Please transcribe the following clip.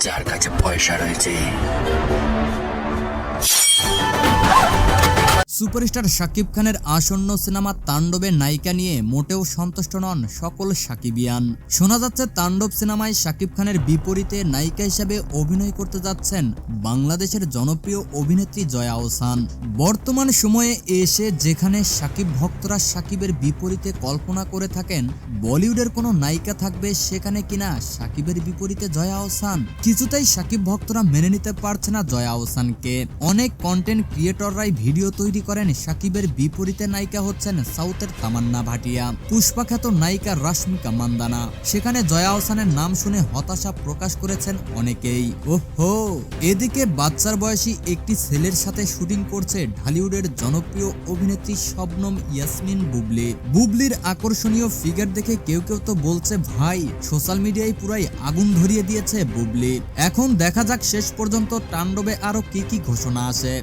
যার কাছে পয়সা রয়েছে। সুপারস্টার শাকিব খানের আসন্ন সিনেমা তাণ্ডবের নায়িকা নিয়ে মোটেও সন্তুষ্ট নন সকল সাকিবিয়ান। শোনা যাচ্ছে, তাণ্ডব সিনেমায় শাকিব খানের বিপরীতে নায়িকা হিসেবে অভিনয় করতে যাচ্ছেন বাংলাদেশের জনপ্রিয় অভিনেত্রী জয়া ওসান। বর্তমান সময়ে এসে যেখানে সাকিব ভক্তরা সাকিবের বিপরীতে কল্পনা করে থাকেন, বলিউডের কোনো নায়িকা থাকবে সেখানে কিনা সাকিবের বিপরীতে জয়া ওসান। কিছুতেই সাকিব ভক্তরা মেনে নিতে পারছে না জয়া ওসানকে। অনেক কন্টেন্ট ক্রিয়েটররাই ভিডিও তৈরি করেন সাকিবের বিপরীতে নায়িকা হচ্ছেন সাউথের তামান্না ভাটিয়া, পুষ্পাখ্যাত নায়িকা রাশ্মিকা মান্দানা। সেখানে জয়া ওসানের নাম শুনে হতাশা প্রকাশ করেছেন অনেকেই। ওহো! এদিকে বাচ্চার বয়সী একটি ছেলের সাথে শুটিং করছে ঢালিউডের জনপ্রিয় অভিনেত্রী শবনম ইয়াসমিন বুবলি। বুবলির আকর্ষণীয় ফিগার দেখে কেউ কেউ তো বলছে, ভাই, সোশ্যাল মিডিয়ায় পুরাই আগুন ধরিয়ে দিয়েছে বুবলি। এখন দেখা যাক শেষ পর্যন্ত তাণ্ডবে আরও কি কি ঘোষণা আসে।